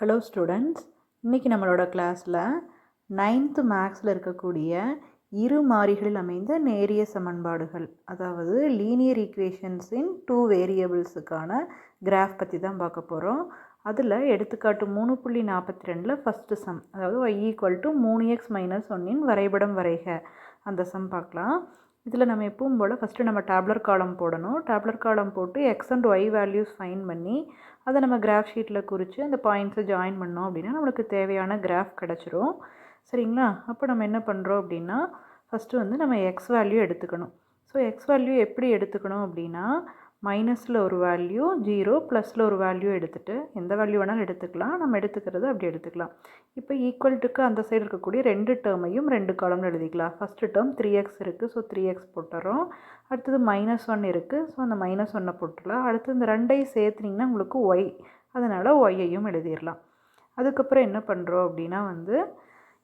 Hello students இன்றைக்கி நம்மளோட கிளாஸில் நைன்த்து மேக்ஸில் இருக்கக்கூடிய இரு மாறிகளில் அமைந்த நேரிய சமன்பாடுகள் அதாவது லீனியர் ஈக்குவேஷன்ஸின் டூ வேரியபிள்ஸுக்கான கிராஃப் பற்றி தான் பார்க்க போகிறோம் அதில் எடுத்துக்காட்டு மூணு புள்ளி நாற்பத்தி ரெண்டில் ஃபஸ்ட்டு சம் அதாவது ஒய் ஈக்குவல் டு மூணு எக்ஸ் மைனஸ் ஒன்னின் வரைபடம் வரைக. அந்த சம் பார்க்கலாம். இதில் நம்ம எப்பவும் போல் ஃபஸ்ட்டு நம்ம டேப்லர் காலம் போடணும். டேப்லர் காலம் போட்டு x and y values fine பண்ணி அதை நம்ம கிராஃப் ஷீட்டில் குறித்து அந்த பாயிண்ட்ஸை ஜாயின் பண்ணோம் அப்படின்னா நம்மளுக்கு தேவையான கிராஃப் கிடச்சிரும். சரிங்களா? அப்போ நம்ம என்ன பண்ணுறோம் அப்படின்னா ஃபஸ்ட்டு வந்து நம்ம எக்ஸ் வேல்யூ எடுத்துக்கணும். ஸோ எக்ஸ் வேல்யூ எப்படி எடுத்துக்கணும் அப்படின்னா மைனஸில் ஒரு வேல்யூ ஜீரோ ப்ளஸில் ஒரு வேல்யூ எடுத்துகிட்டு எந்த வேல்யூ வேணாலும் எடுத்துக்கலாம். நம்ம எடுத்துக்கிறது அப்படி எடுத்துக்கலாம். இப்போ ஈக்குவல்ட்டுக்கு அந்த சைடு இருக்கக்கூடிய ரெண்டு டேர்மையும் ரெண்டு காலம்னு எழுதிக்கலாம். ஃபஸ்ட்டு டேர்ம் த்ரீ எக்ஸ் இருக்குது ஸோ த்ரீ எக்ஸ் போட்டுறோம். அடுத்தது மைனஸ் ஒன் இருக்குது ஸோ அந்த மைனஸ் ஒன்னை போட்டுடலாம். அடுத்து இந்த ரெண்டையும் சேர்த்துனிங்கன்னா உங்களுக்கு ஒய் அதனால் ஒய்யையும் எழுதிடலாம். அதுக்கப்புறம் என்ன பண்ணுறோம் அப்படின்னா வந்து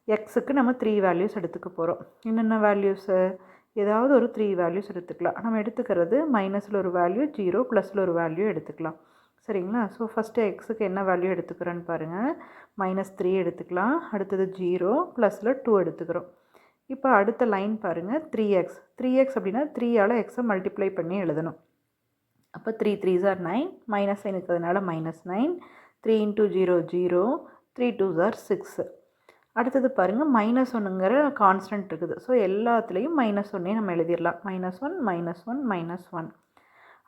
எக்ஸுக்கு நம்ம த்ரீ வேல்யூஸ் எடுத்துக்க போகிறோம் என்னென்ன வேல்யூஸு ஏதாவது ஒரு த்ரீ வேல்யூஸ் எடுத்துக்கலாம். நம்ம எடுத்துக்கிறது மைனஸில் ஒரு வேல்யூ ஜீரோ ப்ளஸில் ஒரு வேல்யூ எடுத்துக்கலாம். சரிங்களா? ஸோ ஃபஸ்ட்டு எக்ஸுக்கு என்ன வேல்யூ எடுத்துக்கிறோன்னு பாருங்கள் மைனஸ் த்ரீ எடுத்துக்கலாம். அடுத்தது ஜீரோ ப்ளஸில் டூ எடுத்துக்கிறோம். இப்போ அடுத்த லைன் பாருங்கள் த்ரீ எக்ஸ் த்ரீ எக்ஸ் அப்படின்னா த்ரீயால் எக்ஸை மல்டிப்ளை பண்ணி எழுதணும். அப்போ த்ரீ த்ரீ ஜார் நைன் மைனஸ் நைன் இருக்கிறதுனால minus nine three into zero zero three two are six அடுத்தது பாருங்கள் மைனஸ் ஒன்றுங்கிற கான்ஸ்டன்ட் இருக்குது. ஸோ எல்லாத்துலேயும் மைனஸ் ஒன்னே நம்ம எழுதிடலாம். Minus one minus one minus one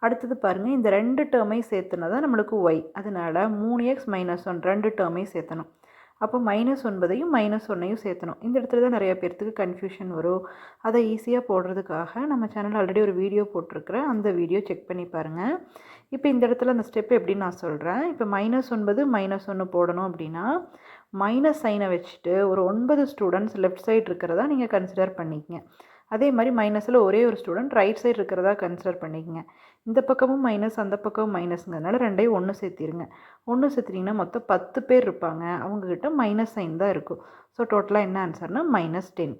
அடுத்தது பாருங்கள் இந்த ரெண்டு டேர்மையும் சேர்த்துனா தான் நம்மளுக்கு ஒய் அதனால் மூணு எக்ஸ் மைனஸ் ஒன் ரெண்டு டேர்மையும் சேர்த்தணும். அப்போ மைனஸ் ஒன்பதையும் மைனஸ் ஒன்னையும் சேர்த்தணும். இந்த இடத்துல தான் நிறைய பேர்த்துக்கு கன்ஃபியூஷன் வரும். அதை ஈஸியாக போடுறதுக்காக நம்ம சேனலில் ஆல்ரெடி ஒரு வீடியோ போட்டிருக்கிறேன். அந்த வீடியோ செக் பண்ணி பாருங்கள் இப்போ இந்த இடத்துல அந்த ஸ்டெப் எப்படின்னு நான் சொல்கிறேன் இப்போ மைனஸ் ஒன்பது மைனஸ் ஒன்று போடணும் அப்படின்னா மைனஸ் சைனை வச்சுட்டு ஒரு ஒன்பது ஸ்டூடெண்ட்ஸ் லெஃப்ட் சைடு இருக்கிறதா நீங்கள் கன்சிடர் பண்ணிக்கங்க. அதே மாதிரி மைனஸில் ஒரே ஒரு ஸ்டூடெண்ட் ரைட் சைடு இருக்கிறதா கன்சிடர் பண்ணிக்கங்க. இந்த பக்கமும் மைனஸ் அந்த பக்கமும் மைனஸுங்கிறதுனால ரெண்டையும் ஒன்று சேர்த்திருங்க. ஒன்று சேர்த்திங்கன்னா மொத்தம் பத்து பேர் இருப்பாங்க. அவங்கக்கிட்ட மைனஸ் சைன் தான் இருக்கும். ஸோ டோட்டலாக என்ன ஆன்சர்னா மைனஸ் டென்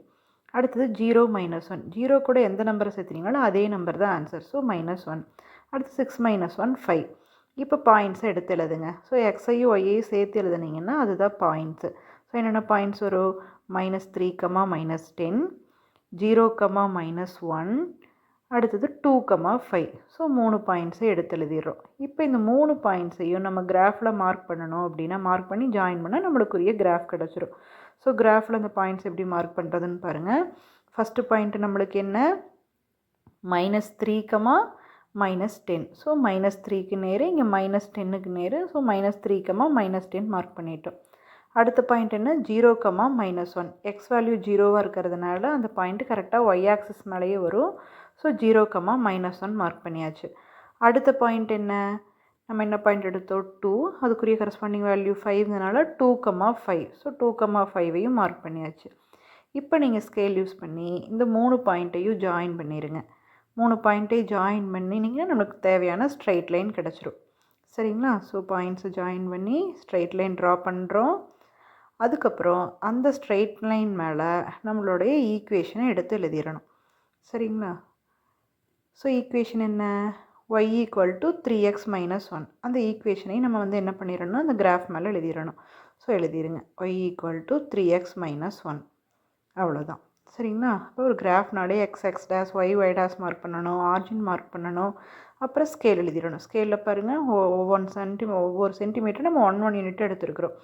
அடுத்தது ஜீரோ மைனஸ் ஒன் ஜீரோ கூட எந்த நம்பரை சேர்த்துறீங்களோ அதே நம்பர் தான் ஆன்சர் ஸோ மைனஸ் ஒன் அடுத்து சிக்ஸ் மைனஸ் ஒன் ஃபைவ் இப்போ பாயிண்ட்ஸை எடுத்து எழுதுங்க. ஸோ எக்ஸையும் ஒய்யையும் சேர்த்து எழுதுனீங்கன்னா அதுதான் பாயிண்ட்ஸு ஸோ என்னென்ன பாயிண்ட்ஸ் வரும்? Minus three comma minus ten zero comma minus one அடுத்தது டூ கமா ஃபைவ் ஸோ மூணு பாயிண்ட்ஸை எடுத்து எழுதிடுறோம். இப்போ இந்த மூணு பாயிண்ட்ஸையும் நம்ம கிராஃபில் மார்க் பண்ணணும் அப்படின்னா மார்க் பண்ணி ஜாயின் பண்ணால் நம்மளுக்குரிய கிராஃப் கிடச்சிரும். ஸோ கிராஃபில் அந்த பாயிண்ட்ஸ் எப்படி மார்க் பண்ணுறதுன்னு பாருங்கள் ஃபஸ்ட்டு பாயிண்ட்டு நம்மளுக்கு என்ன? Minus three comma minus ten so minus த்ரீக்கு நேரு இங்கே மைனஸ் டென்னுக்கு Nehru. So minus three comma minus ten mark பண்ணிட்டோம். அடுத்த பாயிண்ட் என்ன? Zero minus one x value ஜீரோவாக இருக்கிறதுனால அந்த பாயிண்ட் கரெக்டாக ஒய் ஆக்சஸ் மேலேயே வரும். So zero minus one mark பண்ணியாச்சு. அடுத்த பாயிண்ட் என்ன? நம்ம என்ன பாயிண்ட் எடுத்தோம்? டூ அதுக்குரிய corresponding value ஃபைவ்னால two comma five so two comma ஃபைவையும் mark பண்ணியாச்சு. இப்போ நீங்கள் ஸ்கேல் யூஸ் பண்ணி இந்த மூணு பாயிண்ட்டையும் ஜாயின் பண்ணிடுங்க மூணு பாயிண்ட்டே ஜாயின் பண்ணினீங்கன்னா நமக்கு தேவையான ஸ்ட்ரைட் லைன் கிடச்சிரும். சரிங்களா? ஸோ பாயிண்ட்ஸை ஜாயின் பண்ணி ஸ்ட்ரைட் லைன் ட்ரா பண்ணுறோம் அதுக்கப்புறம் அந்த ஸ்ட்ரைட் லைன் மேலே நம்மளுடைய ஈக்குவேஷனை எடுத்து எழுதிடணும். சரிங்களா? ஸோ ஈக்குவேஷன் என்ன? Y equal to three x minus one அந்த ஈக்குவேஷனை நம்ம வந்து என்ன பண்ணிடணும்? அந்த கிராஃப் மேலே எழுதிடணும். So எழுதிடுங்க y equal to three x minus one அவ்வளோதான் சரிங்களா? இப்போ ஒரு கிராஃப்னாலே x x dash y y dash mark பண்ணணும் ஆர்ஜின் மார்க் பண்ணணும் அப்புறம் ஸ்கேல் எழுதிடணும். ஸ்கேலில் பாருங்கள் ஒவ்வொன் சென்டி ஒவ்வொரு சென்டிமீட்டர் நம்ம ஒன் ஒன் யூனிட் எடுத்துருக்குறோம்.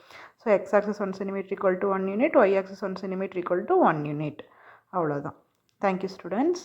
So x axis one centimetre equal to one unit y axis one centimetre equal to one unit அவ்வளோதான் தேங்க்யூ ஸ்டூடெண்ட்ஸ்